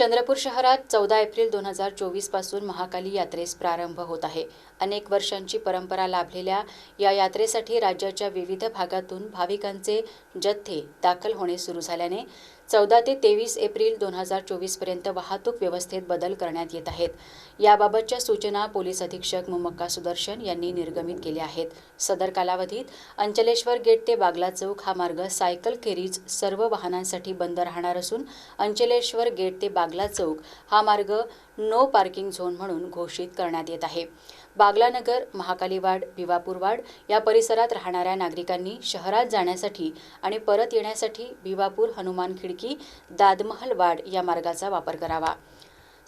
चंद्रपूर शहरात चौदा एप्रिल दोन हजार चोवीसपासून महाकाली यात्रेस प्रारंभ होत आहे. अनेक वर्षांची परंपरा लाभलेल्या या यात्रेसाठी राज्याच्या विविध भागातून भाविकांचे जथ्थे दाखल होणे सुरू झाल्याने चौदा ते तेवीस एप्रिल दोन हजार चोवीसपर्यंत वाहतूक व्यवस्थेत बदल करण्यात येत आहेत. याबाबतच्या सूचना पोलीस अधीक्षक मुमक्का सुदर्शन यांनी निर्गमित केल्या आहेत. सदर कालावधीत अंचलेश्वर गेट ते बागला चौक हा मार्ग सायकल खेरीज सर्व वाहनांसाठी बंद राहणार असून अंचलेश्वर गेट ते बाग बागला चौक हा मार्ग नो पार्किंग झोन म्हणून घोषित करण्यात येत आहे. बागलानगर महाकालीवाड भिवापूरवाड या परिसरात राहणाऱ्या नागरिकांनी शहरात जाण्यासाठी आणि परत येण्यासाठी भिवापूर हनुमान खिडकी दादमहल वाड या मार्गाचा वापर करावा.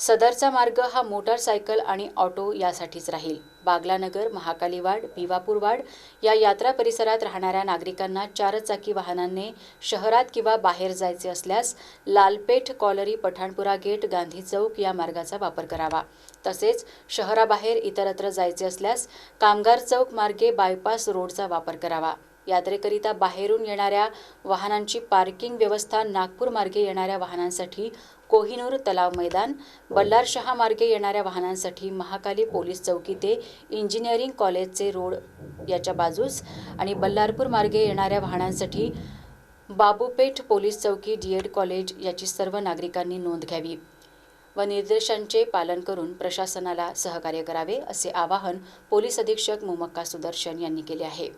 सदरचा मार्ग हा मोटारसायकल आणि ऑटो यासाठीच राहील. बागलानगर महाकालीवाड भिवापूरवाड या यात्रा परिसरात राहणाऱ्या नागरिकांना चारचाकी वाहनांनी शहरात किंवा बाहेर जायचे असल्यास लालपेठ कॉलरी पठाणपुरा गेट गांधी चौक या मार्गाचा वापर करावा. तसेच शहराबाहेर इतरत्र जायचे असल्यास कामगार चौक मार्गे बायपास रोडचा वापर करावा. यात्रेकरिता बाहेरून येणाऱ्या वाहनांची पार्किंग व्यवस्था नागपूर मार्गे येणाऱ्या वाहनांसाठी कोहिनूर तलाव मैदान बल्लारशहा मार्गे येणाऱ्या वाहनांसाठी महाकाली पोलीस चौकी ते इंजिनिअरिंग कॉलेजचे रोड याच्या बाजूस आणि बल्लारपूर मार्गे येणाऱ्या वाहनांसाठी बाबूपेठ पोलीस चौकी डीएड कॉलेज याची सर्व नागरिकांनी नोंद घ्यावी व निर्देशांचे पालन करून प्रशासनाला सहकार्य करावे असे आवाहन पोलीस अधीक्षक मुमक्का सुदर्शन यांनी केले आहे.